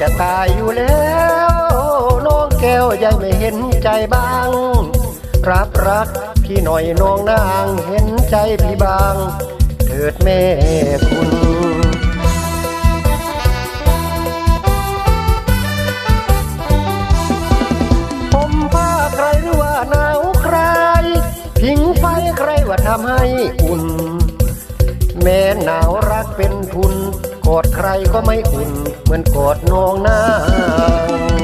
จะตายอยู่แล้วน้องแก้วยังไม่เห็นใจบ้าง รับรักพี่หน่อยน้องนางเห็นใจพี่บาง เถิดแม่คุณผมผ้าใครหรือว่าหนาวใครผิงไฟใครว่าทำให้อุ่น แม้หนาวรักเป็นทุน อดใครก็ไม่อุ่น เหมือนกอดน้องนาง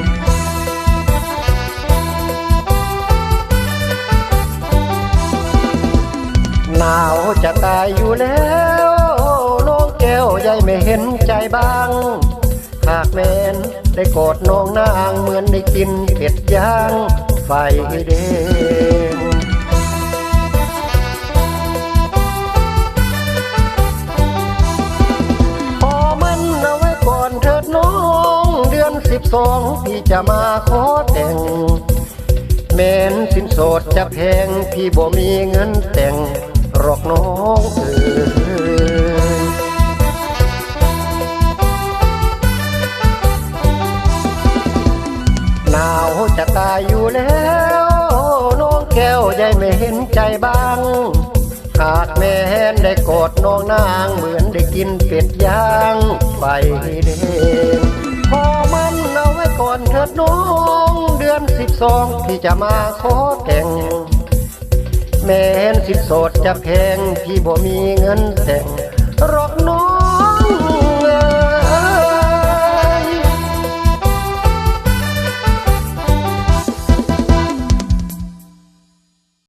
หนาวจะตายอยู่แล้วน้องแก้วใยไม่เห็นใจบ้าง หากแมนได้กอดน้องนางเหมือนได้กินเป็ดย่างไฟแด สิบสองพี่จะมาขอแต่ง แม้นสินโสดจะแพงพี่บ่มีเงินแต่งหรอกน้องเอ๋ยหนาวจะตายอยู่แล้ว น้องแก้วใยไม่เห็นใจบ้างหากแม่นได้กอดน้องนางเหมือนได้กินเป็ดย่างไฟแดงพอ อนเถิดน้องเดือนสิบสองพี่จะมาขอแต่ง แม้นสิบโสดจะแพงพี่บ่มีเงินแต่งรอกน้อง